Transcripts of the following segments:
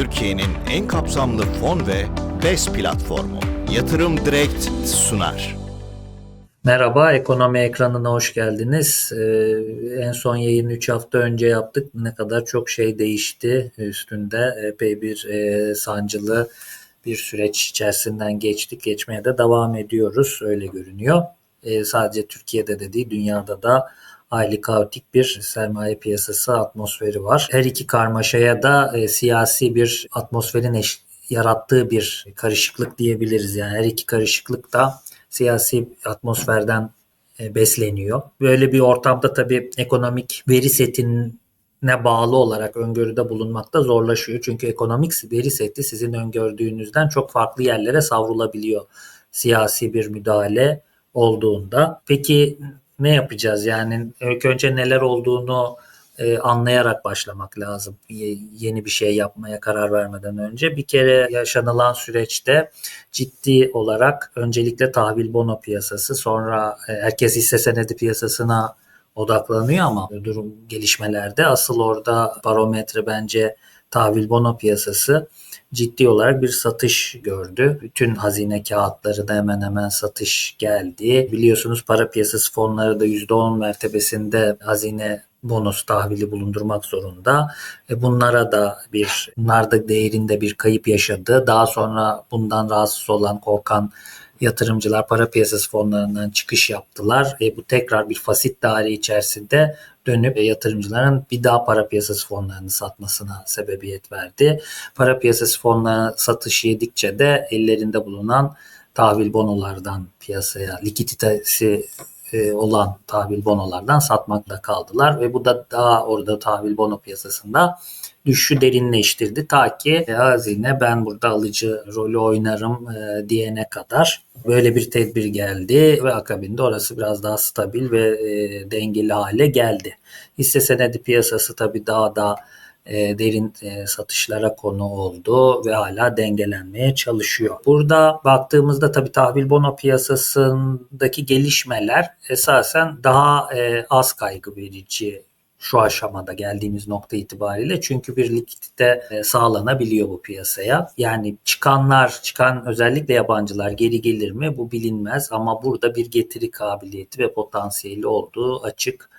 Türkiye'nin en kapsamlı fon ve BES platformu. Yatırım Direkt sunar. Merhaba, ekonomi ekranına hoş geldiniz. Ee, en son yayını 3 hafta önce yaptık. Ne kadar çok şey değişti üstünde. Epey bir e, sancılı bir süreç içerisinden geçtik. Geçmeye de devam ediyoruz. Öyle görünüyor. E, sadece Türkiye'de de değil, dünyada da hayli kaotik bir sermaye piyasası atmosferi var. Her iki karmaşaya da e, siyasi bir atmosferin eş, yarattığı bir karışıklık diyebiliriz. Yani her iki karışıklık da siyasi atmosferden e, besleniyor. Böyle bir ortamda tabii ekonomik veri setine bağlı olarak öngörüde bulunmak da zorlaşıyor. Çünkü ekonomik veri seti sizin öngördüğünüzden çok farklı yerlere savrulabiliyor siyasi bir müdahale olduğunda. Peki ne yapacağız? Yani ilk önce neler olduğunu e, anlayarak başlamak lazım. Yeni bir şey yapmaya karar vermeden önce. Bir kere yaşanılan süreçte ciddi olarak öncelikle tahvil bono piyasası sonra e, herkes hisse senedi piyasasına odaklanıyor ama durum gelişmelerde asıl orada barometre bence tahvil bono piyasası ciddi olarak bir satış gördü. Bütün hazine kağıtları da hemen hemen satış geldi. Biliyorsunuz para piyasası fonları da %10 mertebesinde hazine bonus tahvili bulundurmak zorunda. E bunlara da bir, bunlar da değerinde bir kayıp yaşadı. Daha sonra bundan rahatsız olan, korkan yatırımcılar para piyasası fonlarından çıkış yaptılar. E bu tekrar bir fasit daire içerisinde dönüp e, yatırımcıların bir daha para piyasası fonlarını satmasına sebebiyet verdi. Para piyasası fonları satış yedikçe de ellerinde bulunan tahvil bonolardan piyasaya likiditesi e, olan tahvil bonolardan satmakla kaldılar ve bu da daha orada tahvil bono piyasasında düşüşü derinleştirdi ta ki e, hazine ben burada alıcı rolü oynarım e, diyene kadar böyle bir tedbir geldi ve akabinde orası biraz daha stabil ve e, dengeli hale geldi. Hisse senedi piyasası tabii daha da e, derin e, satışlara konu oldu ve hala dengelenmeye çalışıyor. Burada baktığımızda tabii tahvil bono piyasasındaki gelişmeler esasen daha e, az kaygı verici şu aşamada geldiğimiz nokta itibariyle çünkü bir likidite sağlanabiliyor bu piyasaya. Yani çıkanlar, çıkan özellikle yabancılar geri gelir mi bu bilinmez ama burada bir getiri kabiliyeti ve potansiyeli olduğu açık.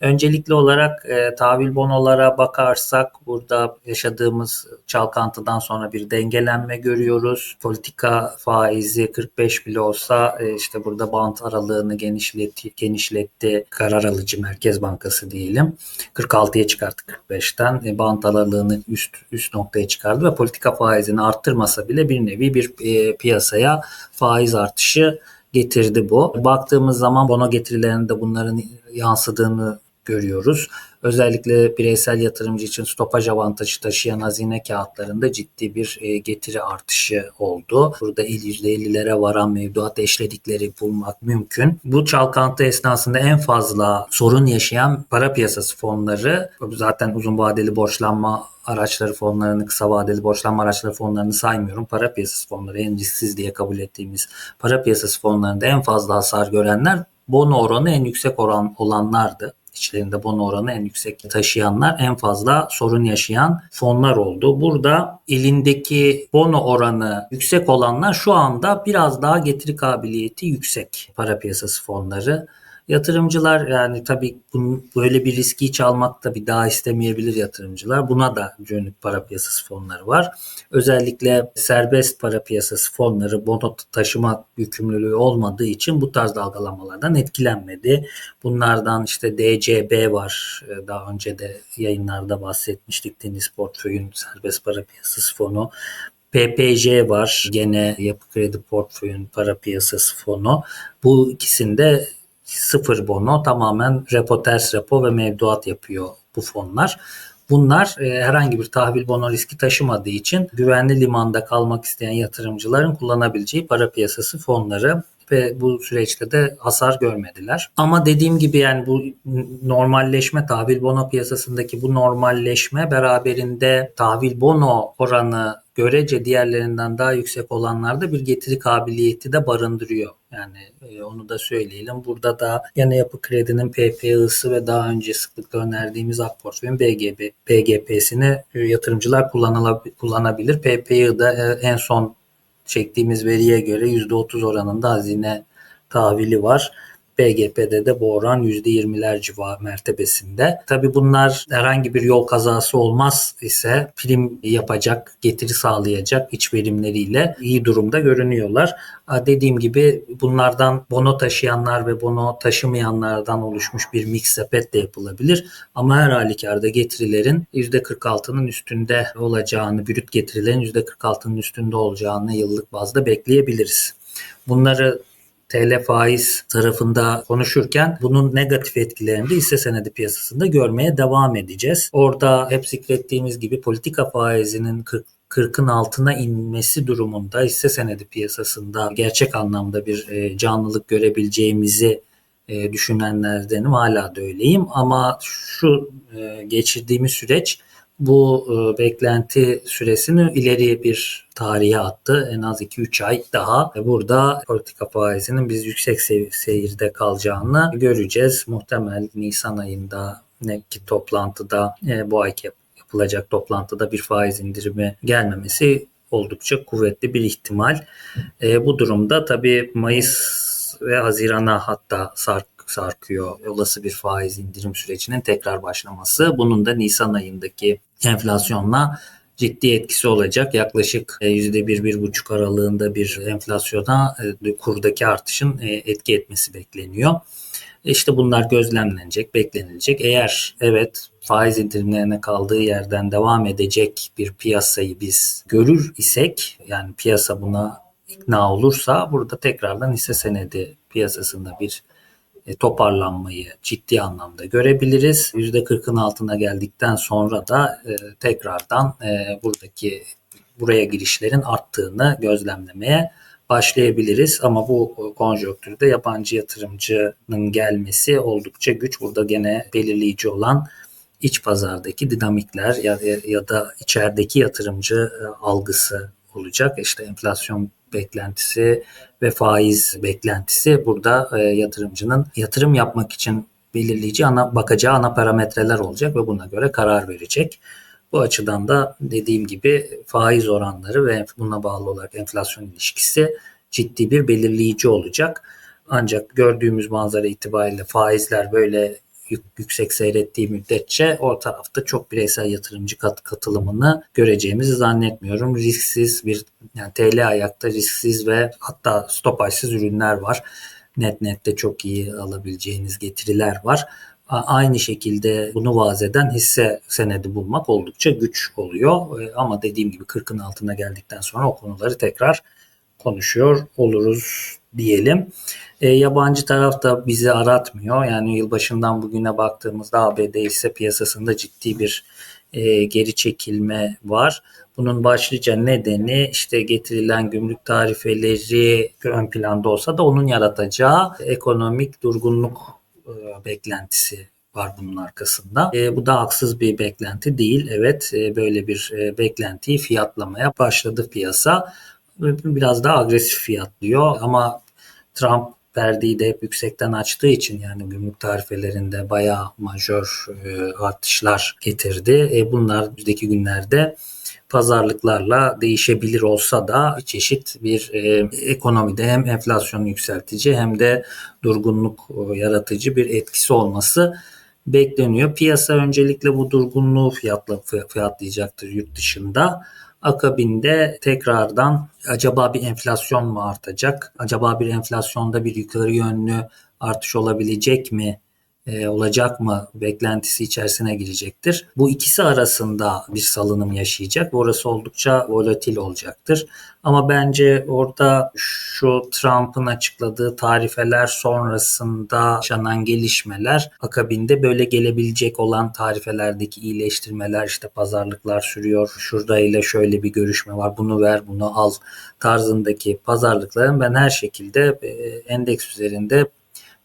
Öncelikli olarak e, tahvil bonolara bakarsak burada yaşadığımız çalkantıdan sonra bir dengelenme görüyoruz. Politika faizi 45 bile olsa e, işte burada bant aralığını genişletti, genişletti. Karar alıcı Merkez Bankası diyelim. 46'ya çıkarttı 45'ten. E, bant aralığını üst üst noktaya çıkardı ve politika faizini arttırmasa bile bir nevi bir e, piyasaya faiz artışı getirdi bu. Baktığımız zaman bono getirilerinde bunların yansıdığını görüyoruz. Özellikle bireysel yatırımcı için stopaj avantajı taşıyan hazine kağıtlarında ciddi bir e, getiri artışı oldu. Burada %50'lere varan mevduat eşledikleri bulmak mümkün. Bu çalkantı esnasında en fazla sorun yaşayan para piyasası fonları zaten uzun vadeli borçlanma araçları fonlarını, kısa vadeli borçlanma araçları fonlarını saymıyorum. Para piyasası fonları en risksiz diye kabul ettiğimiz para piyasası fonlarında en fazla hasar görenler bono oranı en yüksek oran olanlardı içlerinde bono oranı en yüksek taşıyanlar en fazla sorun yaşayan fonlar oldu. Burada elindeki bono oranı yüksek olanlar şu anda biraz daha getiri kabiliyeti yüksek para piyasası fonları. Yatırımcılar yani tabii bunun, böyle bir riski hiç almak da bir daha istemeyebilir yatırımcılar. Buna da dönük para piyasası fonları var. Özellikle serbest para piyasası fonları bono taşıma yükümlülüğü olmadığı için bu tarz dalgalanmalardan etkilenmedi. Bunlardan işte DCB var. Ee, daha önce de yayınlarda bahsetmiştik. Deniz Portföy'ün serbest para piyasası fonu. PPJ var. Gene Yapı Kredi Portföy'ün para piyasası fonu. Bu ikisinde sıfır bono tamamen repo ters repo ve mevduat yapıyor bu fonlar. Bunlar e, herhangi bir tahvil bono riski taşımadığı için güvenli limanda kalmak isteyen yatırımcıların kullanabileceği para piyasası fonları ve bu süreçte de hasar görmediler. Ama dediğim gibi yani bu normalleşme tahvil bono piyasasındaki bu normalleşme beraberinde tahvil bono oranı görece diğerlerinden daha yüksek olanlarda bir getiri kabiliyeti de barındırıyor. Yani e, onu da söyleyelim. Burada da yine yapı kredinin PPI'sı ve daha önce sıklıkla önerdiğimiz Akportföy'ün BGB, BGP'sini e, yatırımcılar kullanabilir. PPI'da e, en son çektiğimiz veriye göre %30 oranında hazine tahvili var. BGP'de de bu oran %20'ler civarı mertebesinde. Tabi bunlar herhangi bir yol kazası olmaz ise prim yapacak, getiri sağlayacak iç verimleriyle iyi durumda görünüyorlar. Dediğim gibi bunlardan bono taşıyanlar ve bono taşımayanlardan oluşmuş bir mix sepet de yapılabilir. Ama her halükarda getirilerin %46'nın üstünde olacağını, brüt getirilerin %46'nın üstünde olacağını yıllık bazda bekleyebiliriz. Bunları TL faiz tarafında konuşurken bunun negatif etkilerini de hisse senedi piyasasında görmeye devam edeceğiz. Orada hep zikrettiğimiz gibi politika faizinin 40 40'ın altına inmesi durumunda hisse senedi piyasasında gerçek anlamda bir e, canlılık görebileceğimizi e, düşünenlerdenim. Hala da öyleyim ama şu e, geçirdiğimiz süreç bu e, beklenti süresini ileri bir tarihe attı. En az 2-3 ay daha burada politika faizinin biz yüksek seyirde kalacağını göreceğiz. Muhtemel Nisan ayında ki toplantıda e, bu ayki yap- yapılacak toplantıda bir faiz indirimi gelmemesi oldukça kuvvetli bir ihtimal. E, bu durumda tabii Mayıs ve Haziran'a hatta sark sarkıyor olası bir faiz indirim sürecinin tekrar başlaması. Bunun da Nisan ayındaki enflasyonla ciddi etkisi olacak. Yaklaşık e, %1-1,5 aralığında bir enflasyona e, kurdaki artışın e, etki etmesi bekleniyor. İşte bunlar gözlemlenecek, beklenilecek. Eğer evet faiz indirimlerine kaldığı yerden devam edecek bir piyasayı biz görür isek yani piyasa buna ikna olursa burada tekrardan hisse senedi piyasasında bir e, toparlanmayı ciddi anlamda görebiliriz. %40'ın altına geldikten sonra da e, tekrardan e, buradaki buraya girişlerin arttığını gözlemlemeye başlayabiliriz. Ama bu konjonktürde yabancı yatırımcının gelmesi oldukça güç. Burada gene belirleyici olan iç pazardaki dinamikler ya, ya da içerideki yatırımcı e, algısı olacak. İşte enflasyon beklentisi ve faiz beklentisi burada e, yatırımcının yatırım yapmak için belirleyici ana bakacağı ana parametreler olacak ve buna göre karar verecek. Bu açıdan da dediğim gibi faiz oranları ve buna bağlı olarak enflasyon ilişkisi ciddi bir belirleyici olacak. Ancak gördüğümüz manzara itibariyle faizler böyle yüksek seyrettiği müddetçe o tarafta çok bireysel yatırımcı kat, katılımını göreceğimizi zannetmiyorum. Risksiz bir yani TL ayakta risksiz ve hatta stopajsız ürünler var. Net nette çok iyi alabileceğiniz getiriler var. Aynı şekilde bunu vaaz eden hisse senedi bulmak oldukça güç oluyor. Ama dediğim gibi 40'ın altına geldikten sonra o konuları tekrar konuşuyor oluruz diyelim. E, yabancı taraf da bizi aratmıyor. Yani yılbaşından bugüne baktığımızda ABD ise piyasasında ciddi bir e, geri çekilme var. Bunun başlıca nedeni işte getirilen gümrük tarifeleri ön planda olsa da onun yaratacağı ekonomik durgunluk e, beklentisi var bunun arkasında. E, bu da haksız bir beklenti değil. Evet e, böyle bir e, beklentiyi fiyatlamaya başladı piyasa. Biraz daha agresif fiyatlıyor ama Trump verdiği de hep yüksekten açtığı için yani gümrük tarifelerinde bayağı majör e, artışlar getirdi. E, bunlar önümüzdeki günlerde pazarlıklarla değişebilir olsa da çeşit bir e, ekonomide hem enflasyonu yükseltici hem de durgunluk e, yaratıcı bir etkisi olması bekleniyor. Piyasa öncelikle bu durgunluğu fiyatla, fiyatlayacaktır yurt dışında. Akabinde tekrardan acaba bir enflasyon mu artacak? Acaba bir enflasyonda bir yukarı yönlü artış olabilecek mi? E, olacak mı beklentisi içerisine girecektir. Bu ikisi arasında bir salınım yaşayacak. Orası oldukça volatil olacaktır. Ama bence orada şu Trump'ın açıkladığı tarifeler sonrasında yaşanan gelişmeler akabinde böyle gelebilecek olan tarifelerdeki iyileştirmeler işte pazarlıklar sürüyor. Şuradayla şöyle bir görüşme var. Bunu ver, bunu al tarzındaki pazarlıkların ben her şekilde endeks üzerinde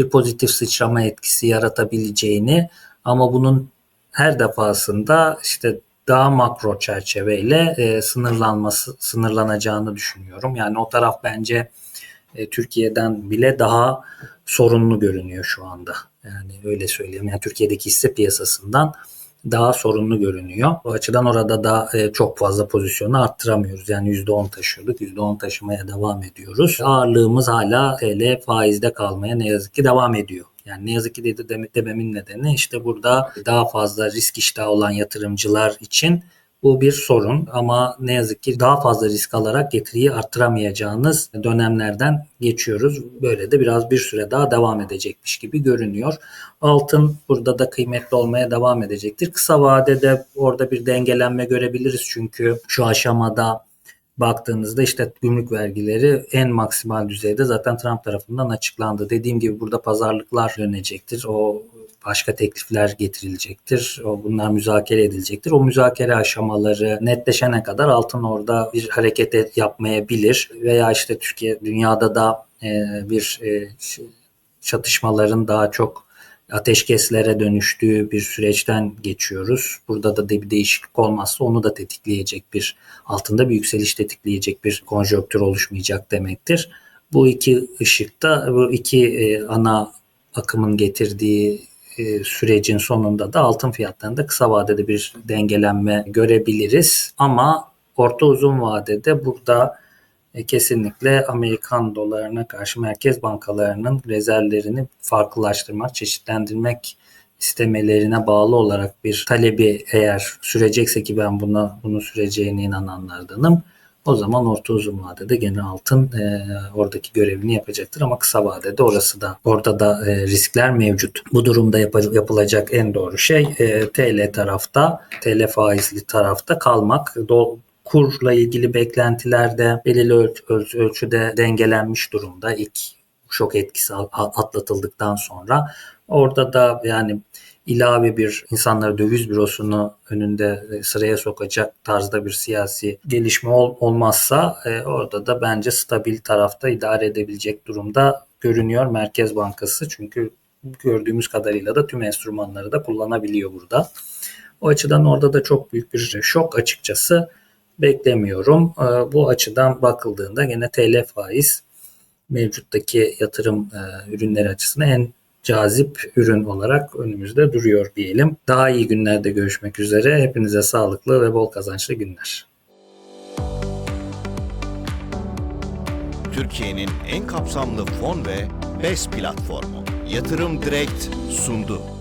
bir pozitif sıçrama etkisi yaratabileceğini ama bunun her defasında işte daha makro çerçeveyle e, sınırlanması sınırlanacağını düşünüyorum. Yani o taraf bence e, Türkiye'den bile daha sorunlu görünüyor şu anda. Yani öyle söyleyeyim. Yani Türkiye'deki hisse piyasasından daha sorunlu görünüyor. O açıdan orada da e, çok fazla pozisyonu arttıramıyoruz. Yani %10 taşıyorduk. %10 taşımaya devam ediyoruz. Ağırlığımız hala TL faizde kalmaya ne yazık ki devam ediyor. Yani ne yazık ki dedi deme- dememin nedeni işte burada daha fazla risk iştahı olan yatırımcılar için bu bir sorun ama ne yazık ki daha fazla risk alarak getiriyi arttıramayacağınız dönemlerden geçiyoruz. Böyle de biraz bir süre daha devam edecekmiş gibi görünüyor. Altın burada da kıymetli olmaya devam edecektir. Kısa vadede orada bir dengelenme görebiliriz çünkü şu aşamada baktığınızda işte gümrük vergileri en maksimal düzeyde zaten Trump tarafından açıklandı. Dediğim gibi burada pazarlıklar dönecektir. O başka teklifler getirilecektir. O bunlar müzakere edilecektir. O müzakere aşamaları netleşene kadar altın orada bir hareket et- yapmayabilir veya işte Türkiye dünyada da e, bir e, çatışmaların daha çok ateşkeslere dönüştüğü bir süreçten geçiyoruz. Burada da de bir değişiklik olmazsa onu da tetikleyecek bir altında bir yükseliş tetikleyecek bir konjonktür oluşmayacak demektir. Bu iki ışıkta bu iki e, ana akımın getirdiği e, sürecin sonunda da altın fiyatlarında kısa vadede bir dengelenme görebiliriz. Ama orta uzun vadede burada e, kesinlikle Amerikan dolarına karşı merkez bankalarının rezervlerini farklılaştırmak, çeşitlendirmek istemelerine bağlı olarak bir talebi eğer sürecekse ki ben buna bunu süreceğine inananlardanım. O zaman orta uzun vadede gene altın e, oradaki görevini yapacaktır ama kısa vadede orası da orada da e, riskler mevcut. Bu durumda yap- yapılacak en doğru şey e, TL tarafta, TL faizli tarafta kalmak. Do- kurla ilgili beklentiler de belirli öl- öl- ölçüde dengelenmiş durumda. İlk şok etkisi atlatıldıktan sonra orada da yani ilave bir insanları döviz bürosunu önünde e, sıraya sokacak tarzda bir siyasi gelişme ol- olmazsa e, orada da bence stabil tarafta idare edebilecek durumda görünüyor Merkez Bankası. Çünkü gördüğümüz kadarıyla da tüm enstrümanları da kullanabiliyor burada. O açıdan orada da çok büyük bir şok açıkçası beklemiyorum. E, Bu açıdan bakıldığında gene TL faiz mevcuttaki yatırım e, ürünleri açısından en cazip ürün olarak önümüzde duruyor diyelim. Daha iyi günlerde görüşmek üzere. Hepinize sağlıklı ve bol kazançlı günler. Türkiye'nin en kapsamlı fon ve BES platformu Yatırım Direkt sundu.